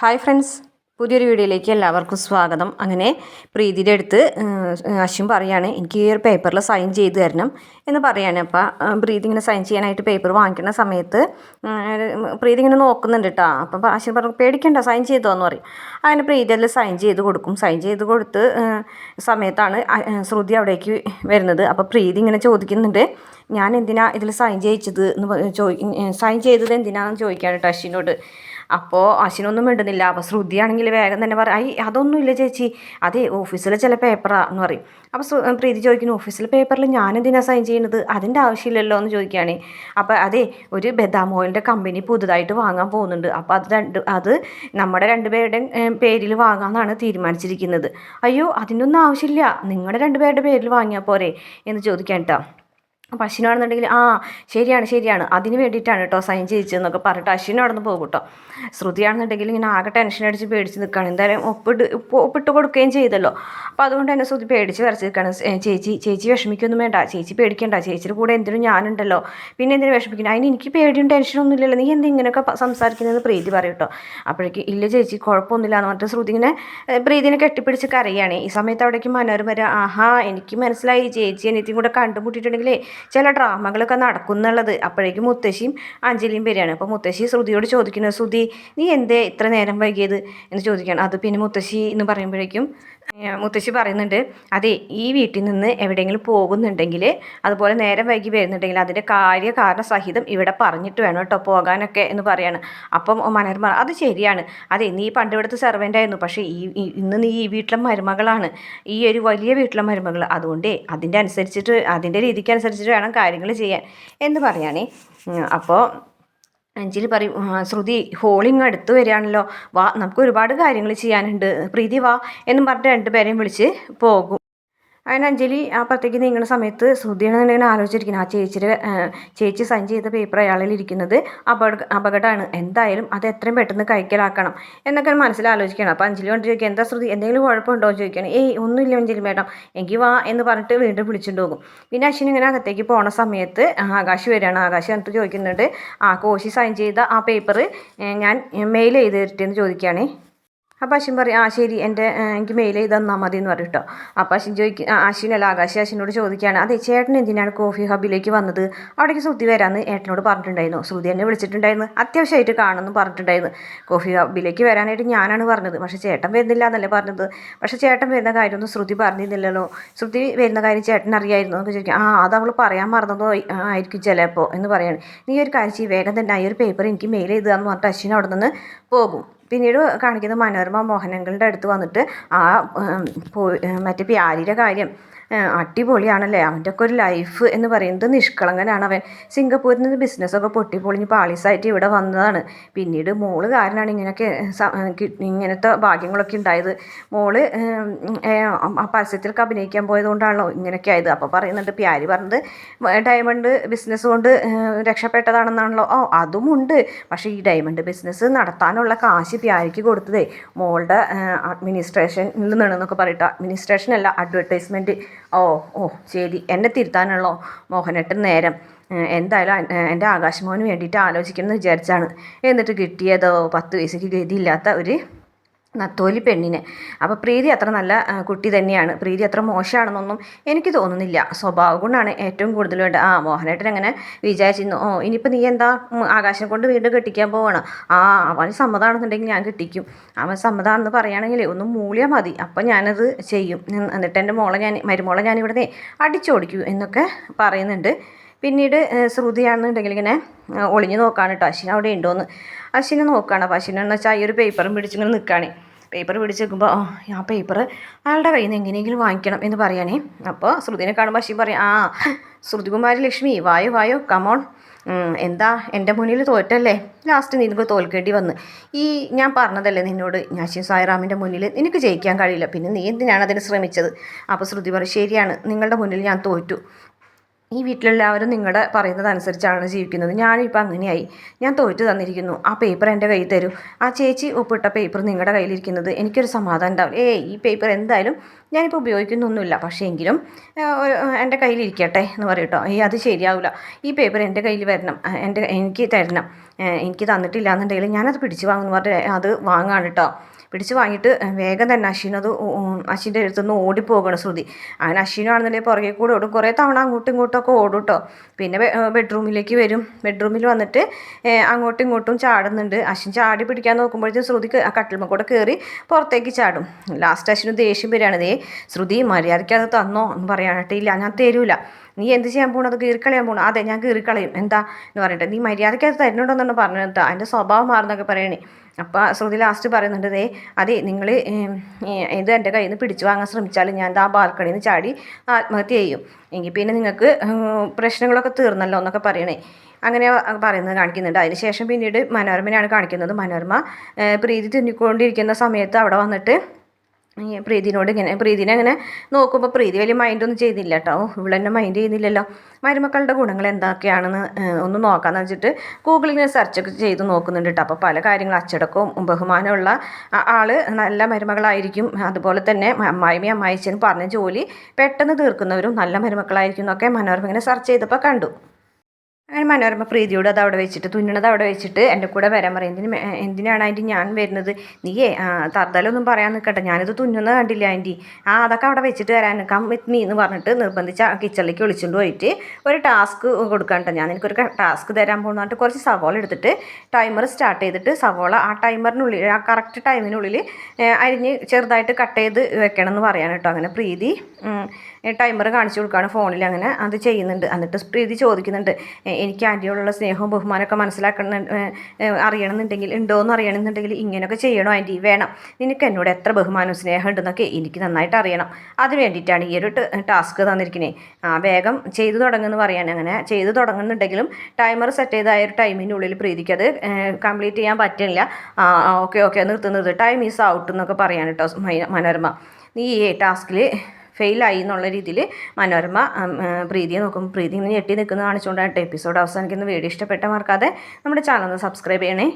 Hi friends പുതിയൊരു വീഡിയോയിലേക്ക് എല്ലാവർക്കും സ്വാഗതം. അങ്ങനെ പ്രീതിയുടെ അടുത്ത് അശ്വിൻ പറയാണ് എനിക്ക് ഈ ഒരു പേപ്പറിൽ സൈൻ ചെയ്ത് തരണം എന്ന് പറയാണ്. അപ്പോൾ പ്രീതി ഇങ്ങനെ സൈൻ ചെയ്യാനായിട്ട് പേപ്പർ വാങ്ങിക്കുന്ന സമയത്ത് പ്രീതി ഇങ്ങനെ നോക്കുന്നുണ്ട് കേട്ടോ അപ്പം അശ്വിൻ പറഞ്ഞു പേടിക്കണ്ട സൈൻ ചെയ്തോ എന്ന് പറയും. അങ്ങനെ പ്രീതി അതിൽ സൈൻ ചെയ്ത് കൊടുക്കും. സൈൻ ചെയ്ത് കൊടുത്ത് സമയത്താണ് ശ്രുതി അവിടേക്ക് വരുന്നത്. അപ്പോൾ പ്രീതി ഇങ്ങനെ ചോദിക്കുന്നുണ്ട് ഞാൻ എന്തിനാ ഇതിൽ സൈൻ ചെയ്യിച്ചത്? എന്ന് ചോദി സൈൻ ചെയ്തത് എന്തിനാണെന്ന് ചോദിക്കാണ് കേട്ടോ അശ്വിനോട്. അപ്പോൾ അശ്വിനൊന്നും മിണ്ടുന്നില്ല. അപ്പോൾ ശ്രുതിയാണെങ്കിൽ വേഗം തന്നെ പറയും ഐ അതൊന്നുമില്ല ചേച്ചി. അതേ ഓഫീസിലെ ചില പേപ്പറാ എന്ന് പറയും. അപ്പോൾ പ്രീതി ചോദിക്കുന്നു ഓഫീസിലെ പേപ്പറിൽ ഞാൻ എന്തിനാ സൈൻ ചെയ്യുന്നത്? അതിന്റെ ആവശ്യമില്ലല്ലോ എന്ന് ചോദിക്കുകയാണ്. അപ്പോൾ അതേ ഒരു ബദാം ഓയിലിന്റെ കമ്പനി പുതുതായിട്ട് വാങ്ങാൻ പോകുന്നുണ്ട്. അപ്പോൾ അത് രണ്ട് അത് നമ്മുടെ രണ്ടുപേരുടെയും ഏഹ്, പേരിൽ വാങ്ങാമെന്നാണ് തീരുമാനിച്ചിരിക്കുന്നത്. അയ്യോ അതിനൊന്നും ആവശ്യമില്ല. നിങ്ങളുടെ രണ്ടുപേരുടെ പേരിൽ വാങ്ങിയാൽ പോരെ എന്ന് ചോദിക്കാൻ കേട്ടോ അപ്പം അശ്വിനാണെന്നുണ്ടെങ്കിൽ ആ ശരിയാണ് ശരിയാണ്. അതിന് വേണ്ടിയിട്ടാണ് കേട്ടോ സൈൻ ചെയ്യിച്ചതെന്നൊക്കെ പറഞ്ഞിട്ട് അശ്വിൻ അവിടെ നിന്ന് പോകും കേട്ടോ ശ്രുതിയാണെന്നുണ്ടെങ്കിൽ ഇങ്ങനെ ആകെ ടെൻഷൻ അടിച്ച് പേടിച്ച് നിൽക്കുകയാണ് എന്തായാലും ഒപ്പിട്ട് ഒപ്പിട്ട് കൊടുക്കുകയും ചെയ്തല്ലോ. അപ്പോൾ അതുകൊണ്ട് തന്നെ ശ്രുതി പേടിച്ച് വരച്ച് നിൽക്കുകയാണ് ചേച്ചി ചേച്ചി വിഷമിക്കൊന്നും വേണ്ട. ചേച്ചി പേടിക്കേണ്ട. ചേച്ചിയുടെ കൂടെ എന്തിനും ഞാനുണ്ടല്ലോ. പിന്നെ എന്തിനും വിഷമിക്കണം? അതിന് എനിക്ക് പേടിയും ടെൻഷനൊന്നും ഇല്ലല്ലോ. നീ എന്ത് ഇങ്ങനെയൊക്കെ സംസാരിക്കുന്നതെന്ന് പ്രീതി പറയും കേട്ടോ അപ്പോഴേക്കും ഇല്ല ചേച്ചി കുഴപ്പമൊന്നുമില്ല എന്ന് പറഞ്ഞിട്ട് ശ്രുതി ഇങ്ങനെ പ്രീതിനെ കെട്ടിപ്പിടിച്ച് കരയാണ്. ഈ സമയത്ത് അവിടേക്ക് മനോരമ ആഹാ എനിക്ക് മനസ്സിലായി. ചേച്ചി എനിക്കും കൂടെ കണ്ടുമുട്ടിയിട്ടുണ്ടെങ്കിലേ ചില ഡ്രാമകളൊക്കെ നടക്കുന്നുള്ളത്. അപ്പോഴേക്കും മുത്തശ്ശിയും അഞ്ജലിയും വരികയാണ്. അപ്പോൾ മുത്തശ്ശി ശ്രുതിയോട് ചോദിക്കുന്നത് ശ്രുതി നീ എന്തേ ഇത്ര നേരം വൈകിയത്? എന്ന് ചോദിക്കുകയാണ്. അത് പിന്നെ മുത്തശ്ശി എന്ന് പറയുമ്പോഴേക്കും മുത്തശ്ശി പറയുന്നുണ്ട് അതെ ഈ വീട്ടിൽ നിന്ന് എവിടെയെങ്കിലും പോകുന്നുണ്ടെങ്കിൽ അതുപോലെ നേരം വൈകി വരുന്നുണ്ടെങ്കിൽ അതിന്റെ കാര്യ കാരണ സഹിതം ഇവിടെ പറഞ്ഞിട്ട് വേണം കേട്ടോ പോകാനൊക്കെ എന്ന് പറയാണ്. അപ്പം മനോരമ അത് ശരിയാണ്. അതെ നീ പണ്ട് ഇവിടുത്തെ ആയിരുന്നു. പക്ഷേ ഈ- ഇന്ന് നീ ഈ വീട്ടിലെ മരുമകളാണ്. ഈ ഒരു വലിയ വീട്ടിലെ മരുമകൾ. അതുകൊണ്ടേ അതിന്റെ അനുസരിച്ചിട്ട് അതിന്റെ രീതിക്ക് അനുസരിച്ചിട്ട് വേണം കാര്യങ്ങൾ ചെയ്യാൻ എന്ന് പറയുകയാണേ അപ്പോൾ അഞ്ജലി പറയും ശ്രുതി ഹോളിങ് അടുത്ത് വരികയാണല്ലോ. വാ നമുക്ക് ഒരുപാട് കാര്യങ്ങൾ ചെയ്യാനുണ്ട്. പ്രീതി വാ എന്നും പറഞ്ഞിട്ട് രണ്ടുപേരെയും വിളിച്ച് പോകും. അങ്ങനെ അഞ്ജലി അപ്പുറത്തേക്ക് നീങ്ങുന്ന സമയത്ത് ശ്രുതിയാണ് ഇങ്ങനെ ആലോചിച്ചിരിക്കുന്നത്. ആ ചേച്ചിയുടെ ചേച്ചി സൈൻ ചെയ്ത പേപ്പർ അയാളിൽ ഇരിക്കുന്നത് അപകട അപകടമാണ്. എന്തായാലും അത് എത്രയും പെട്ടെന്ന് കൈക്കലാക്കണം എന്നൊക്കെ മനസ്സിൽ ആലോചിക്കണം അപ്പോൾ അഞ്ജലി കൊണ്ട് ചോദിക്കുക എന്താ ശ്രുതി എന്തെങ്കിലും കുഴപ്പമുണ്ടോ? എന്ന് ചോദിക്കുകയാണ്. ഏയ് ഒന്നുമില്ല അഞ്ജലി മേഡം. എങ്കിൽ വാ എന്ന് പറഞ്ഞിട്ട് വീണ്ടും വിളിച്ചുകൊണ്ട് പോകും. പിന്നെ അശ്വിൻ ഇങ്ങനെ അകത്തേക്ക് പോണ സമയത്ത് ആകാശ് വരികയാണ്. ആകാശ് എന്നിട്ട് ചോദിക്കുന്നുണ്ട് ആ കോശി സൈൻ ചെയ്ത ആ പേപ്പർ ഞാൻ മെയിൽ ചെയ്ത് തരട്ടെന്ന് ചോദിക്കുകയാണേ. അപ്പോൾ അശ്വിൻ പറയും ആ ശരി എന്റെ എനിക്ക് മെയിൽ ചെയ്ത് തന്നാൽ മതി എന്ന് പറയും കേട്ടോ അപ്പം അശ്വിൻ ചോദിക്കും അശ്വിനല്ല ആകാശി അശ്വിനോട് ചോദിക്കുകയാണ് അതെ ചേട്ടൻ എന്തിനാണ് കോഫി ഹബിലേക്ക് വന്നത്? അവിടേക്ക് ശ്രുതി വരാമെന്ന് ഏട്ടനോട് പറഞ്ഞിട്ടുണ്ടായിരുന്നു. ശ്രുതി എന്നെ വിളിച്ചിട്ടുണ്ടായിരുന്നു അത്യാവശ്യമായിട്ട് കാണുമെന്ന് പറഞ്ഞിട്ടുണ്ടായിരുന്നു. കോഫി ഹബിലേക്ക് വരാനായിട്ട് ഞാനാണ് പറഞ്ഞത് പക്ഷേ ചേട്ടൻ വരുന്നില്ല എന്നല്ലേ പറഞ്ഞത്? പക്ഷേ ചേട്ടൻ വരുന്ന കാര്യമൊന്നും ശ്രുതി പറഞ്ഞിരുന്നില്ലല്ലോ. ശ്രുതി വരുന്ന കാര്യം ചേട്ടൻ അറിയായിരുന്നു. എന്നൊക്കെ ചോദിക്കും ആ അത് അവൾ പറയാൻ മറന്നതോ ആയിരിക്കും ചിലപ്പോൾ എന്ന് പറയാണ്. നീ ഒരു കാര്യം ചെയ്യും വേഗം തന്നെ ആ ഒരു പേപ്പർ എനിക്ക് മെയിൽ ചെയ്തതാന്ന് പറഞ്ഞിട്ട് അശ്വിൻ അവിടെ നിന്ന് പോകും. പിന്നീട് കാണിക്കുന്ന മനോരമ മോഹനങ്ങളുടെ അടുത്ത് വന്നിട്ട് ആ മറ്റേ പ്യാരിയുടെ കാര്യം അടിപൊളിയാണല്ലേ? അവന്റെ ഒക്കെ ഒരു ലൈഫ് എന്ന് പറയുന്നത് നിഷ്കളങ്കനാണ് അവൻ. സിംഗപ്പൂരിൽ നിന്ന് ബിസിനസ്സൊക്കെ പൊട്ടിപ്പൊളിഞ്ഞ് പാളീസായിട്ട് ഇവിടെ വന്നതാണ്. പിന്നീട് മോൾ കാരനാണ് ഇങ്ങനെയൊക്കെ ഇങ്ങനത്തെ ഭാഗ്യങ്ങളൊക്കെ ഉണ്ടായത്. മോൾ ആ പരസ്യത്തിലൊക്കെ അഭിനയിക്കാൻ പോയതുകൊണ്ടാണല്ലോ ഇങ്ങനെയൊക്കെ ആയത്. അപ്പോൾ പറയുന്നുണ്ട് പ്യാരി പറഞ്ഞത് ഡയമണ്ട് ബിസിനസ് കൊണ്ട് രക്ഷപ്പെട്ടതാണെന്നാണല്ലോ. ഓ അതുമുണ്ട് പക്ഷേ ഈ ഡയമണ്ട് ബിസിനസ് നടത്താനുള്ള കാശ് പ്യാരിക്ക് കൊടുത്തതേ മോളുടെ അഡ്മിനിസ്ട്രേഷനിൽ നിന്നാണെന്നൊക്കെ പറയട്ടെ. അഡ്മിനിസ്ട്രേഷൻ അല്ല അഡ്വർടൈസ്മെന്റ് ഓ ഓ ശരി. എന്നെ തിരുത്താനുള്ളോ മോഹനേട്ടൻ നേരം. എന്തായാലും എന്റെ ആകാശമോന് വേണ്ടിയിട്ട് ആലോചിക്കണം എന്ന് വിചാരിച്ചാണ്. എന്നിട്ട് കിട്ടിയതോ പത്ത് വയസ്സേക്ക് ഗതിയില്ലാത്ത ഒരു നത്തോലി പെണ്ണിനെ. അപ്പോൾ പ്രീതി അത്ര നല്ല കുട്ടി തന്നെയാണ്. പ്രീതി അത്ര മോശമാണെന്നൊന്നും എനിക്ക് തോന്നുന്നില്ല. സ്വഭാവം കൊണ്ടാണ് ഏറ്റവും കൂടുതൽ വേണ്ടത്. ആ മോഹനേട്ടൻ അങ്ങനെ വിചാരിച്ചിരുന്നു. ഓ ഇനിയിപ്പോൾ നീ എന്താ ആകാശം കൊണ്ട് വീണ്ടും കെട്ടിക്കാൻ പോവാണ്? ആ അവൻ സമ്മതമാണെന്നുണ്ടെങ്കിൽ ഞാൻ കെട്ടിക്കും. അവൻ സമ്മതമാണെന്ന് പറയുകയാണെങ്കിൽ ഒന്ന് മൂളിയാൽ മതി. അപ്പം ഞാനത് ചെയ്യും. എന്നിട്ട് എന്റെ മോളെ ഞാൻ മരുമോളെ ഞാനിവിടെ അടിച്ചോടിക്കൂ എന്നൊക്കെ പറയുന്നുണ്ട്. പിന്നീട് ശ്രുതിയാണെന്നുണ്ടെങ്കിൽ ഇങ്ങനെ ഒളിഞ്ഞു നോക്കാണ് കേട്ടോ അശ്വിൻ അവിടെ ഉണ്ടോയെന്ന് അശ്വിനെ നോക്കുകയാണ് അപ്പോൾ അശ്വിനെന്ന് വെച്ചാൽ ഈ ഒരു പേപ്പറും പിടിച്ചിങ്ങനെ നിൽക്കുകയാണ് പേപ്പർ പിടിച്ച് നിൽക്കുമ്പോൾ ആ പേപ്പർ അയാളുടെ കയ്യിൽ നിന്ന് എങ്ങനെയെങ്കിലും വാങ്ങിക്കണം എന്ന് പറയാനേ. അപ്പോൾ ശ്രുതിനെ കാണുമ്പോൾ അശ്വിൻ പറയും ആ ശ്രുതികുമാരി ലക്ഷ്മി വായോ വായോ കമോൺ എന്താ എന്റെ മുന്നിൽ തോറ്റല്ലേ? ലാസ്റ്റ് നിനക്ക് തോൽക്കേണ്ടി വന്ന്. ഈ ഞാൻ പറഞ്ഞതല്ലേ നിന്നോട്? ഞാശി സായിറാമിന്റെ മുന്നിൽ നിനക്ക് ജയിക്കാൻ കഴിയില്ല. പിന്നെ നീ എന്തിനാണ് അതിന് ശ്രമിച്ചത്? അപ്പോൾ ശ്രുതി പറയും ശരിയാണ്. നിങ്ങളുടെ മുന്നിൽ ഞാൻ തോറ്റു. ഈ വീട്ടിലെല്ലാവരും നിങ്ങളുടെ പറയുന്നതനുസരിച്ചാണ് ജീവിക്കുന്നത്. ഞാനിപ്പോൾ അങ്ങനെയായി. ഞാൻ തോറ്റു തന്നിരിക്കുന്നു. ആ പേപ്പർ എന്റെ കയ്യിൽ തരൂ. ആ ചേച്ചി ഒപ്പിട്ട പേപ്പർ നിങ്ങളുടെ കയ്യിലിരിക്കുന്നത് എനിക്കൊരു സമാധാനം ഉണ്ടാവും. ഏയ് ഈ പേപ്പർ എന്തായാലും ഞാനിപ്പോൾ ഉപയോഗിക്കുന്നൊന്നുമില്ല. പക്ഷേ എങ്കിലും എന്റെ കയ്യിലിരിക്കട്ടെ എന്ന് പറയട്ടോ ഈ അത് ശരിയാവില്ല ഈ പേപ്പർ എന്റെ കയ്യിൽ വരണം. എന്റെ എനിക്ക് തരണം. എനിക്ക് തന്നിട്ടില്ല എന്നുണ്ടെങ്കിൽ ഞാനത് പിടിച്ച് വാങ്ങുന്നു പറഞ്ഞിട്ട് അത് വാങ്ങാണ് കേട്ടോ പിടിച്ച് വാങ്ങിയിട്ട് വേഗം തന്നെ അശ്വിനത് അശ്വിന്റെ അടുത്തുനിന്ന് ഓടിപ്പോകണം ശ്രുതി. അങ്ങനെ അശ്വിനാണെന്നുണ്ടെങ്കിൽ പുറകെ കൂടെ ഓടും. കുറേ തവണ അങ്ങോട്ടും ഇങ്ങോട്ടും ഒക്കെ ഓടും കേട്ടോ പിന്നെ ബെഡ്റൂമിലേക്ക് വരും. ബെഡ്റൂമിൽ വന്നിട്ട് അങ്ങോട്ടും ഇങ്ങോട്ടും ചാടുന്നുണ്ട്. അശ്വിൻ ചാടി പിടിക്കാൻ നോക്കുമ്പോഴത്തേക്കും ശ്രുതി കട്ടിൽമ കൂടെ കയറി പുറത്തേക്ക് ചാടും. ലാസ്റ്റ് അശ്വിന് ദേഷ്യം വരികയാണ്. ദേ ശ്രുതി മര്യാദയ്ക്ക് അത് തന്നോ എന്ന് പറയാനായിട്ടില്ല ഞാൻ തരൂല. നീ എന്ത് ചെയ്യാൻ പോകണം അത് കീറിക്കളയാൻ പോകണം അതെ ഞാൻ കീറിക്കളയും. എന്താ എന്ന് പറഞ്ഞിട്ട് നീ മര്യാദയ്ക്ക് അത് തരുന്നുണ്ടെന്നാണ് പറഞ്ഞത്. അതിന്റെ സ്വഭാവം മാറുന്നൊക്കെ പറയണേ. അപ്പോൾ ശ്രുതി ലാസ്റ്റ് പറയുന്നുണ്ട് ദേ അതെ നിങ്ങൾ ഇത് എന്റെ കയ്യിൽ നിന്ന് പിടിച്ചു വാങ്ങാൻ ശ്രമിച്ചാൽ ഞാൻ ആ ബാൽക്കണിയിൽ നിന്ന് ചാടി ആത്മഹത്യ ചെയ്യും. എങ്കിൽ പിന്നെ നിങ്ങൾക്ക് പ്രശ്നങ്ങളൊക്കെ തീർന്നല്ലോ എന്നൊക്കെ പറയണേ. അങ്ങനെ പറയുന്നത് കാണിക്കുന്നുണ്ട്. അതിനുശേഷം പിന്നീട് മനോരമനെയാണ് കാണിക്കുന്നത്. മനോരമ പ്രീതി തിന്നിക്കൊണ്ടിരിക്കുന്ന സമയത്ത് അവിടെ വന്നിട്ട് പ്രീതിനോട് ഇങ്ങനെ പ്രീതിനെ അങ്ങനെ നോക്കുമ്പോൾ പ്രീതി വലിയ മൈൻഡൊന്നും ചെയ്തില്ല കേട്ടോ ഇവളെന്നെ മൈൻഡ് ചെയ്യുന്നില്ലല്ലോ. മരുമക്കളുടെ ഗുണങ്ങൾ എന്തൊക്കെയാണെന്ന് ഒന്ന് നോക്കാമെന്ന് വെച്ചിട്ട് ഗൂഗിളിൽ ഇങ്ങനെ സെർച്ചൊക്കെ ചെയ്ത് നോക്കുന്നുണ്ട് കേട്ടോ അപ്പോൾ പല കാര്യങ്ങൾ അച്ചടക്കവും ബഹുമാനമുള്ള ആൾ നല്ല മരുമകളായിരിക്കും. അതുപോലെ തന്നെ അമ്മായിമി അമ്മായിച്ചനും പറഞ്ഞ ജോലി പെട്ടെന്ന് തീർക്കുന്നവരും നല്ല മരുമക്കളായിരിക്കും എന്നൊക്കെ മനോരമ ഇങ്ങനെ സെർച്ച് ചെയ്തപ്പോൾ കണ്ടു. അങ്ങനെ മനോരമ പ്രീതിയോട് അത് അവിടെ വെച്ചിട്ട് തുന്നണത് അവിടെ വെച്ചിട്ട് എന്റെ കൂടെ വരാൻ പറയും. എന്തിന് എന്തിനാണ് ആന്റി ഞാൻ വരുന്നത്? നീയേ തറുതലൊന്നും പറയാൻ നിൽക്കട്ടെ. ഞാനിത് തുന്നുന്നത് കണ്ടില്ല ആന്റി? ആ അതൊക്കെ അവിടെ വെച്ചിട്ട് വരാൻ കം വിത്ത് മീ എന്ന് പറഞ്ഞിട്ട് നിർബന്ധിച്ച് കിച്ചണിലേക്ക് വിളിച്ചുകൊണ്ട് പോയിട്ട് ഒരു ടാസ്ക് കൊടുക്കണ്ട ഞാൻ എനിക്കൊരു ടാസ്ക് തരാൻ പോകുന്നതായിട്ട് കുറച്ച് സവോള എടുത്തിട്ട് ടൈമർ സ്റ്റാർട്ട് ചെയ്തിട്ട് സവോള ആ ടൈമറിനുള്ളിൽ ആ കറക്റ്റ് ടൈമിനുള്ളിൽ അരിഞ്ഞ് ചെറുതായിട്ട് കട്ട് ചെയ്ത് വെക്കണം എന്ന് പറയാൻ കേട്ടോ. അങ്ങനെ പ്രീതി ടൈമർ കാണിച്ചു കൊടുക്കുകയാണ് ഫോണിൽ അങ്ങനെ അത് ചെയ്യുന്നുണ്ട്. എന്നിട്ട് പ്രീതി ചോദിക്കുന്നുണ്ട് "എ, എനിക്ക് ആന്റിയോടുള്ള സ്നേഹവും ബഹുമാനമൊക്കെ മനസ്സിലാക്കണം അറിയണമെന്നുണ്ടെങ്കിൽ ഉണ്ടോ എന്ന് അറിയണമെന്നുണ്ടെങ്കിൽ ഇങ്ങനെയൊക്കെ ചെയ്യണോ ആന്റി വേണം. നിനക്ക് എന്നോട് എത്ര ബഹുമാനവും സ്നേഹം ഉണ്ടെന്നൊക്കെ എനിക്ക് നന്നായിട്ട് അറിയണം. അതിന് വേണ്ടിയിട്ടാണ് ഈ ഒരു ടാസ്ക് തന്നിരിക്കുന്നത് ആ വേഗം ചെയ്തു തുടങ്ങുമെന്ന് പറയാണ്. അങ്ങനെ ചെയ്തു തുടങ്ങുന്നുണ്ടെങ്കിലും ടൈമർ സെറ്റ് ചെയ്തായ ഒരു ഒരു ടൈമിനുള്ളിൽ പ്രീതിക്ക് അത് കംപ്ലീറ്റ് ചെയ്യാൻ പറ്റില്ല ഓക്കെ ഓക്കെ നിർത്തുന്നത് ടൈം ഈസ് ഔട്ട് എന്നൊക്കെ പറയാൻ കേട്ടോ മനോരമ. നീ ഈ ടാസ്കിൽ ഫെയിലായി എന്നുള്ള രീതിയിൽ മനോരമ പ്രീതിയെ നോക്കും. പ്രീതി ഇങ്ങനെ ഞെട്ടി നിൽക്കുന്നത് കാണിച്ചുകൊണ്ടാണ് എപ്പിസോഡ് അവസാനിക്കുന്ന വീഡിയോ ഇഷ്ടപ്പെട്ട മറക്കാതെ നമ്മുടെ ചാനൽ ഒന്ന് സബ്സ്ക്രൈബ് ചെയ്യണേ.